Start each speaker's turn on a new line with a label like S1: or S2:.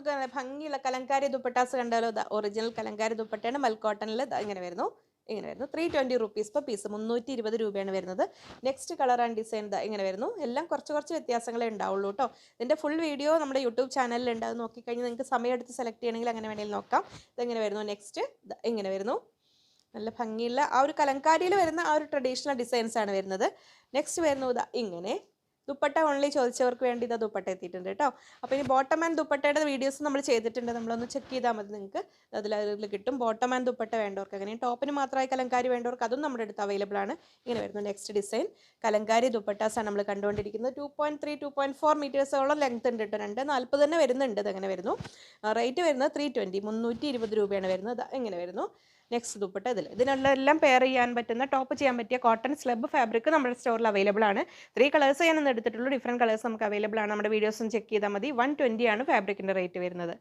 S1: നമുക്ക് ഭംഗിയുള്ള കലങ്കാരി ദുപ്പട്ടാസ് കണ്ടാലോ? ഒറിജിനൽ കലങ്കാരി ദുപ്പട്ടയാണ് മൽക്കോട്ടണിൽ ഇങ്ങനെ വരുന്നു. ഇങ്ങനെ വരുന്നു. Three twenty rupees per piece മുന്നൂറ്റി ഇരുപത് രൂപയാണ് വരുന്നത്. നെക്സ്റ്റ് കളർ ആൻഡ് ഡിസൈൻ ഇതാ ഇങ്ങനെ വരുന്നു. എല്ലാം കുറച്ച് കുറച്ച് വ്യത്യാസങ്ങളേ ഉണ്ടാവുള്ളൂ കേട്ടോ ഇതിന്റെ ഫുൾ വീഡിയോ നമ്മുടെ യൂട്യൂബ് ചാനലിൽ ഉണ്ട് അത് നോക്കിക്കഴിഞ്ഞാൽ നിങ്ങൾക്ക് സമയമെടുത്ത് സെലക്ട് ചെയ്യണമെങ്കിൽ അങ്ങനെ വേണമെങ്കിൽ നോക്കാം. ഇതെങ്ങനെ വരുന്നു. നെക്സ്റ്റ് ഇങ്ങനെ വരുന്നു. നല്ല ഭംഗിയുള്ള ആ ഒരു കലങ്കാരിയിൽ വരുന്ന ആ ഒരു ട്രഡീഷണൽ ഡിസൈൻസ് ആണ് വരുന്നത്. നെക്സ്റ്റ് വരുന്നു ഇതാ ഇങ്ങനെ. ദുപ്പട്ട ഓൺലി ചോദിച്ചവർക്ക് വേണ്ടി ഇതാ ദുപ്പട്ട എത്തിയിട്ടുണ്ട് കേട്ടോ. അപ്പോൾ ഇനി ബോട്ടം ആൻഡ് ദുപ്പട്ടയുടെ വീഡിയോസ് നമ്മൾ ചെയ്തിട്ടുണ്ട്. നമ്മളൊന്ന് ചെക്ക് ചെയ്താൽ മതി നിങ്ങൾക്ക് അതിൽ കിട്ടും. ബോട്ടം ആൻഡ് ദുപ്പട്ട വേണ്ടവർക്ക് അങ്ങനെ. ടോപ്പിന് മാത്രമായി കലങ്കാരി വേണ്ടവർക്ക് അതും നമ്മുടെ അടുത്ത് അവൈലബിൾ ആണ്. ഇങ്ങനെ വരുന്നു നെക്സ്റ്റ് ഡിസൈൻ കലങ്കാരി ദുപ്പട്ടാസാണ് നമ്മൾ കണ്ടുകൊണ്ടിരിക്കുന്നത്. Two point three two point four മീറ്റേഴ്സോളം length ഉണ്ട് കേട്ടോ. രണ്ട് നാൽപ്പത് തന്നെ വരുന്നുണ്ട്. ഇതങ്ങനെ വരുന്നു? റേറ്റ് വരുന്നത് ത്രീ ട്വന്റി മുന്നൂറ്റി ഇരുപത് രൂപയാണ് വരുന്നത്. ദാ ഇങ്ങനെ വരുന്നു. നെക്സ്റ്റ് ദുപ്പട്ട ഇതിൽ ഇതിനുള്ള എല്ലാം പെയർ ചെയ്യാൻ പറ്റുന്ന ടോപ്പ് ചെയ്യാൻ പറ്റിയ കോട്ടൺ സ്ലബ് ഫാബ്രിക് നമ്മുടെ സ്റ്റോറിൽ അവൈലബിൾ ആണ്. ത്രീ കളേഴ്സ് ഞാനൊന്ന് എടുത്തിട്ടുള്ളൂ. ഡിഫറെന്റ് കളേഴ്സ് നമുക്ക് അവൈലബിൾ ആണ്. നമ്മുടെ വീഡിയോസും ചെക്ക് ചെയ്താൽ മതി. വൺ ട്വന്റി ആണ് ഫാബ്രിക്കിന്റെ റേറ്റ് വരുന്നത്.